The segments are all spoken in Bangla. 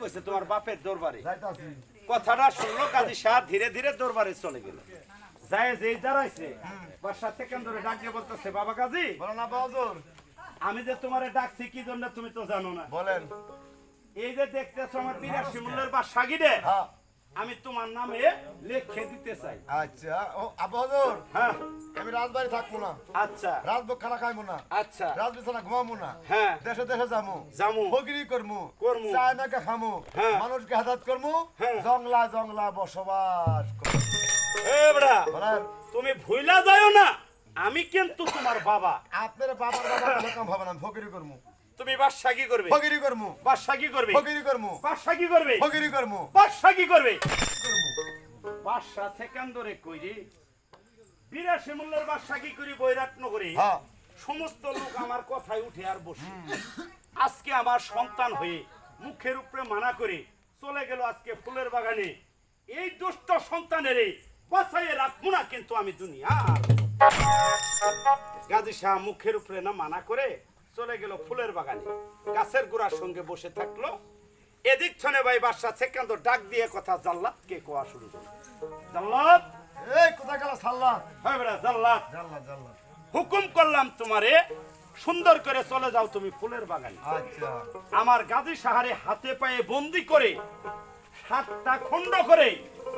কইছে তোমার বাপের দরবারে। কথাটা শুনলো কাজী শাহ ধীরে ধীরে দরবারে চলে গেল। যায় যে দাঁড়াইছে বাসার থেকে ধরে ডাকিয়ে বলতেছে বাবা কাজী বলো না বাহাদুর। আমি যে তোমারে ডাকছি কি জন্য তুমি তো জানো না? বলেন। এই যে দেখতেছো আমার বিরাশি মূল্যের বা সাগিরে হ্যাঁ। আমি তোমার নামে লেখে দিতে চাই। আচ্ছা ও আবাদুর হ্যাঁ। আমি রাজবাড়ি থাকব না। আচ্ছা। রাজভোগ খানা খাইবো না। আচ্ছা। রাজ বিছানা ঘুমাবো না। হ্যাঁ। দেশে দেশে যামু যামু। ফকিরি করমু করমু। চায় নাকে খামু। হ্যাঁ। মানুষকে হাজাত করমু হ্যাঁ। জংলা জংলা বসবাস। এ বড়া তুমি ভুইলা যাও না। আমি কিন্তু তোমার বাবা। আপনার বাবার বাবা কোনো কাম হবে ফকিরি করমু তুমি বাদশা কি করবে। ফকিরি করমু। বাদশা কি করবে। ফকিরি করমু। বাদশা কি করবে। ফকিরি করমু। বাদশা কি করবে বাদশা সেকেন্ডরে কইরি বিরাশি মূল্যের বাদশা কি করি বৈরাট নগরী হ্যাঁ। সমস্ত লোক আমার কথায় উঠে আর বসে। আজকে আমার সন্তান হয়ে মুখের উপরে মানা করে চলে গেল আজকে ফুলের বাগানে। এই দুষ্ট সন্তানের বাঁচাইয়ে রাখব না কিন্তু আমি দুনিয়া গাজী শাহ মুখের উপরে না মানা করে চলে গেল ফুলের বাগানে। গাছের গোড়ার সঙ্গে বসে থাকল। এদিক ছনে ভাই বাদশা সেকেন্ড ডাক দিয়ে কথা জাল্লাত কে কোয়া শুরু করল? জাল্লাত এই কোথায় গেল সাল্লা হয় বেড়া জাল্লাত জাল্লা জাল্লা হুকুম করলাম তোমারে সুন্দর করে চলে যাও তুমি ফুলের বাগানে। আচ্ছা। আমার গাজী সাহারে হাতে পায়ে বন্দি করে সাতটা খণ্ড করে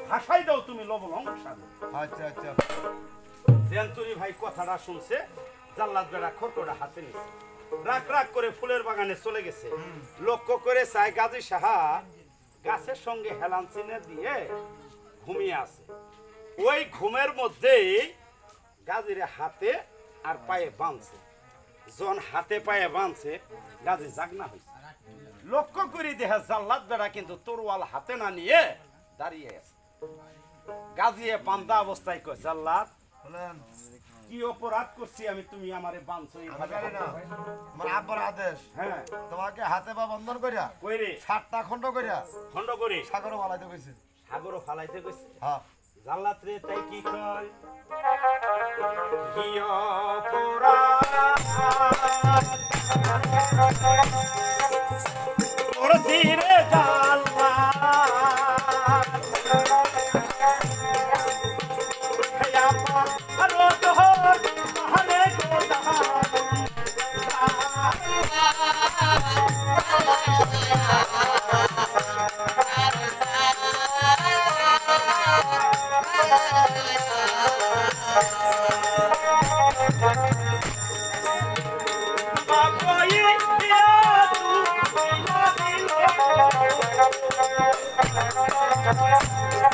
ভাসাই দাও তুমি লবণ সাগর। আচ্ছা আচ্ছা। জেন্তুরি ভাই কথাটা শুনছে জাল্লাদ বেড়া খড়কটা হাতে নিছে। রাগ রাগ করে ফুলের বাগানে চলে গেছে। লক্ষ্য করে চাই গাজী সাহা গাছের সঙ্গে হেলান চিনে দিয়ে ঘুমিয়ে আছে। ওই ঘুমের মধ্যেই গাজীরে হাতে আর পায়ে বাঁধছে। জন হাতে পায়ে বাঁধছে, গাজী জাগনা হয়েছে লক্ষ্য করি দেহা জাল্লাদ বেড়া কিন্তু তরোয়াল হাতে না নিয়ে দাঁড়িয়ে আছে। গাজিয়ে বান্ধা অবস্থায় কয়, জাল্লাদ কি অপরাধ করছি আমি তুমি আমারে বাঁধছো এইভাবে? আমার আব্বার আদেশ। হ্যাঁ। তোমাকে হাতে পা বন্ধন করিয়া কই রে? সাতটা খণ্ড করিয়া খন্ড করে? সাগরে মালাইতে কইছে। সাগরও ফালাইতে কইছে? হ্যাঁ। জাল্লাদ তাই কি কয় কি অপরাধ? করছি রে জাল্লাদ Gracias.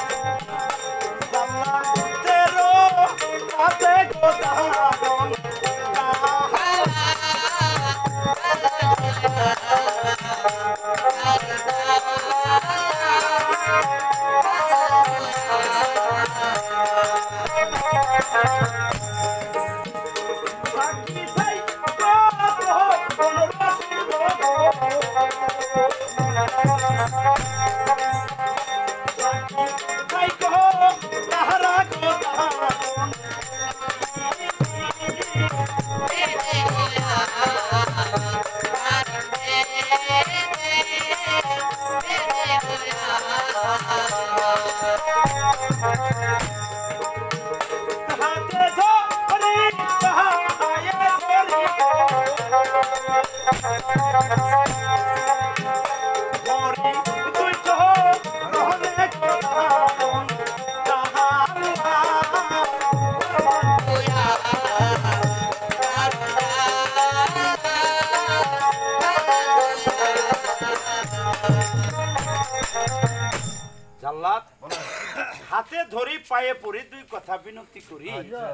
হাতে ধরি পায়ে পড়ি দুই কথা বিনতি করি। আচ্ছা।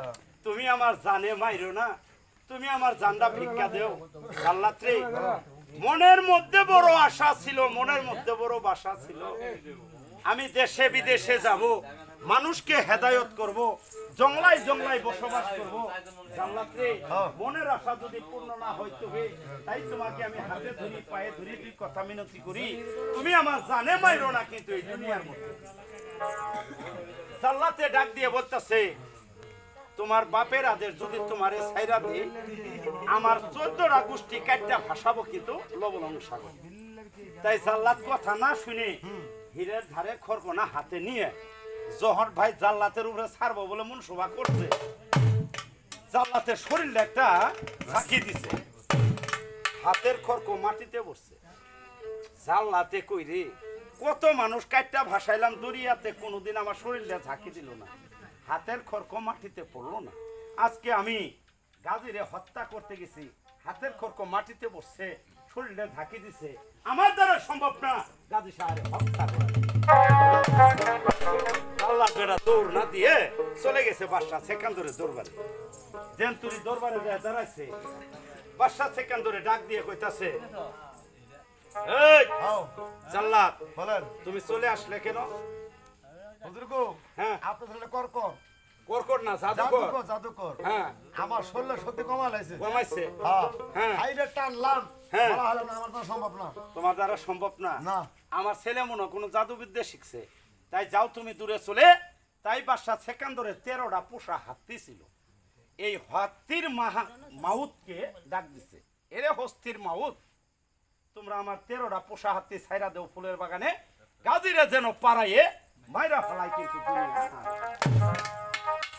তুমি আমার জানে মাইরো না। তুমি আমার জানটা ভিক্ষা দেও জাল্লাদ রে মনের মধ্যে বড় আশা ছিল, মনের মধ্যে বড় বাসা ছিল। আমি দেশে বিদেশে যাব, মানুষকে হেদায়ত করব জংলায় জংলায় বসবাস করব। রে মনের আশা যদি পূর্ণ না হয় তবে তাই তোমাকে আমি হাতে ধরি, পায়ে ধরি, দুই কথা মিনতি করি। তুমি আমার জানে মাইরো না কিন্তু এই দুনিয়ার মধ্যে। জাল্লাতে ডাক দিয়ে বলতেছে তোমার বাপের আদেশ যদি তোমারে সাইরা দিই, আমার চোদ্দটা গোষ্ঠী কাটটা ভাসাবো কিন্তু লবণ সাগর। তাই জাল্লাদ কথা না শুনে হীরের ধারে খরকনা হাতে নিয়ে জহর ভাই জাল্লাতের উপরে ছাড়বো বলে মন শোভা করছে। জাল্লাতের শরীরটা একটা ঝাঁকি দিছে। হাতের খড়ক মাটিতে বসছে। জাল্লাতে কই রে কত মানুষ কাটটা ভাসাইলাম দরিয়াতে কোনোদিন আমার শরীরটা ঝাঁকি দিল না। হাতের খড়ক মাটিতে পড়ল না। আজকে আমি গাজীরে হত্যা করতে গেছি হাতের খড়ক মাটিতে বসছে শরীরটা ঝাঁকি দিছে। আমার দ্বারা সম্ভব না গাজী সাহারে হত্যা করা। আল্লাহ বেড়া দৌড় না দিয়ে চলে গেছে বাদশাহ সেকান্দরের দরবারে। জেন্তুরি দরবারে যায় দাঁড়াইছে বাদশাহ সেকান্দরে ডাক দিয়ে কইতাছে এই হাও জাল্লাদ বলেন। তুমি চলে আসলে কেন? হুজুর গো হ্যাঁ না জাদুকর। জাদুকর হ্যাঁ। আমার শরীরে সত্যি কমা লাইছে কমাইছে। হ্যাঁ। হ্যাঁ। টানলাম হ্যাঁ। আমার সম্ভব না। তোমার দ্বারা সম্ভব না। না। আমার ছেলে মনে কোনো জাদুবিদ্যা শিখছে। তাই যাও তুমি দূরে চলে। তাই বাদশাহ সেকান্দরের তেরোটা পোষা হাতি ছিল। এই হাতির মাহা মাউতকে ডাক দিছে। এরে হস্তির মাউত তোমরা আমার তেরোটা পোষা হাতি ছাইরা দেও ফুলের বাগানে। গাজিরে যেন পাড়াইয়ে মাইরা ফেলাই কিন্তু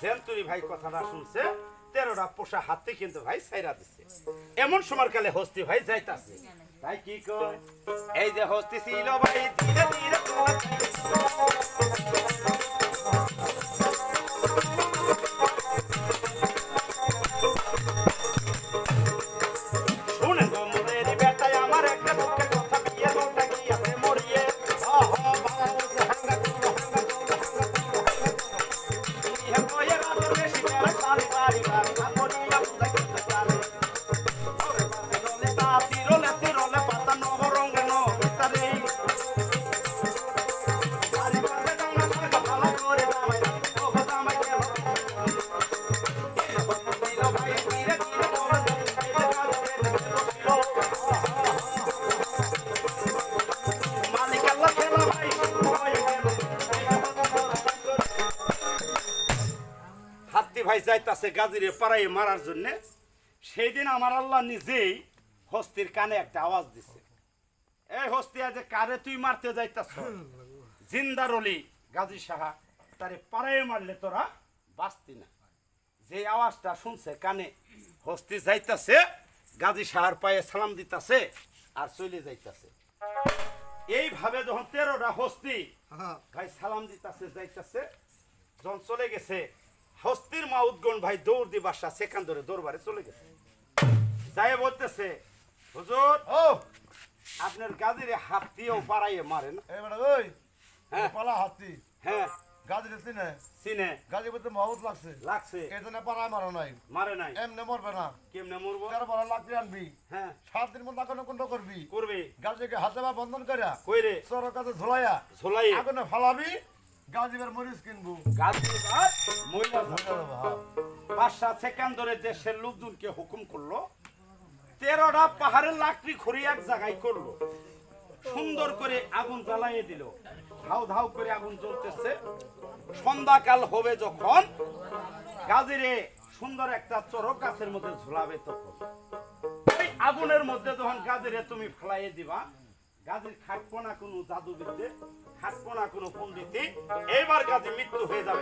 সেন্তুরি ভাই কথাটা শুনছে, তেরোটা পোষা হাতে কিন্তু ভাই সাইরা দিছে। এমন সময় কালে হস্তি ভাই যাইতাছে। তাই কি কয়? এই যে হস্তি ছিল ভাই, ধীরে ধীরে যাইতাছে গাজিরে পাড়াই মারার জন্য সেই দিন আমার আল্লাহ নিজেই হস্তির কানে একটা আওয়াজ দিছে। এই হস্তি আজ কারে তুই মারতে যাইতাস জিন্দার অলি গাজী সাহা তারে পাড়াই মারলে তোরা বাঁচতি না। যে আওয়াজটা শুনছে কানে হস্তি যাইতাছে গাজী সাহার পায়ে সালাম দিতাছে আর চলে যাইতাছে। এইভাবে যখন তেরোটা হস্তি ভাই সালাম দিতাছে যাইতাছে যখন চলে গেছে হস্তির মা উদ্গণ ভাই দৌড় দি বাসা সেখান ধরে দরবারে চলে গেছে। যাই বলতেছে হুজুর ও! আপনার গাদিরে হাত দিয়েও পাড়াইয়ে মারে না? এই ওই হ্যাঁ। পালা হাতি। হ্যাঁ। চিনে? গাজি বলতে মহবত লাগছে? লাগছে। এই জন্য পাড়ায় মারো নাই। মারে নাই। এমনি মরবে না। কেমনে মরবো? তেরো বারো লাকড়ি আনবি। হ্যাঁ। সাত দিন মতো আগুনে কুণ্ড করবি। করবে। গাজিকে হাতে বা বন্ধন করিয়া কই রে চোর কাছে ঝোলাইয়া ঝোলাই আগুনে ফালাবি। গাজিবের মরিচ কিনবো। গাদি মহিলা হ্যাঁ। বাদশাহ সেকান্দরের দেশের লোকজনকে হুকুম করল তেরোটা পাহাড়ের লাকড়ি খড়ি এক জায়গায় করল। সুন্দর করে আগুন জ্বালাইয়ে দিল। ধাউ ধাউ করে আগুন জ্বলতেছে। সন্ধ্যাকাল হবে যখন গাজিরে সুন্দর একটা চরক গাছের মধ্যে ঝুলাবে তখন। ওই আগুনের মধ্যে যখন গাজিরে তুমি ফেলাইয়ে দিবা গাজির খাটবো না কোনো জাদুবিদ্যে, খাটবো না কোনো পণ্ডিতি, এইবার গাজি মৃত্যু হয়ে যাবে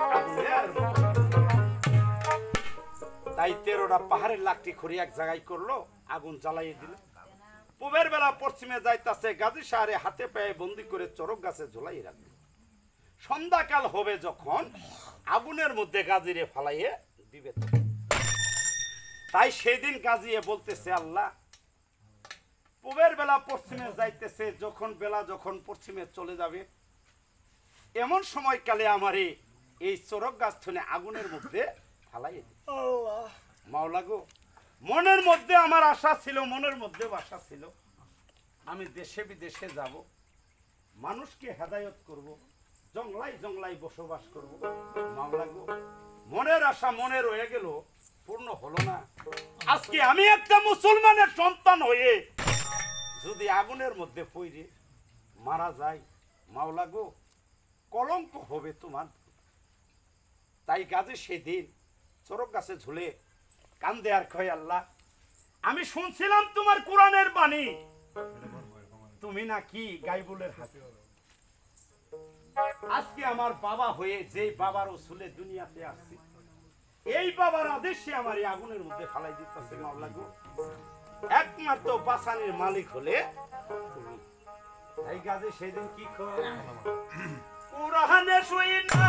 তাই তেরোটা পাহাড়ের লাকড়ি খড়ি এক জায়গায় করল, আগুন জ্বালাইয়ে দিল। পূবের বেলা পশ্চিমে যাইতাছে গাজী সাহারে হাতে পায়ে বন্দি করে চরক গাছে ঝোলাই রাখবে সন্ধ্যাকাল হবে যখন আগুনের মধ্যে গাজিরে ফালাইয়ে দিবে। তাই সেদিন গাজিয়ে বলতেছে, আল্লাহ পূবের বেলা পশ্চিমে যাইতেছে যখন বেলা যখন পশ্চিমে চলে যাবে এমন সময়কালে আমারে এই চরক গাছ থনে আগুনের মধ্যে মাওলা গো মনের মধ্যে আমার আশা ছিল মনের মধ্যে আশা ছিল আমি দেশে বিদেশে যাব মানুষকে হেদায়ত করব জংলাই জংলাই বসবাস করব। মাওলা গো মনের আশা মনে রয়ে গেল পূর্ণ হলো না। আজকে আমি একটা মুসলমানের সন্তান হয়ে যদি আগুনের মধ্যে পইরে মারা যায়, মাওলা গো, কলঙ্ক হবে তোমার। তাই কাজে সেদিন চরক গাছে ঝুলে কান্দে আর খয় আল্লাহ, আমি শুনছিলাম তোমার কোরআনের বাণী। তুমি নাকি গাইবুলের হাতে আজকে আমার বাবা হয়ে যে বাবার ওসুলে দুনিয়াতে আসছে, এই বাবার আদেশে আমার এই আগুনের মধ্যে ফালাই দিতেছে মাওলা গো। একমাত্র বাসানির মালিক হলে তুমি। এই কাজে সেদিন কি কোরআনে শুই না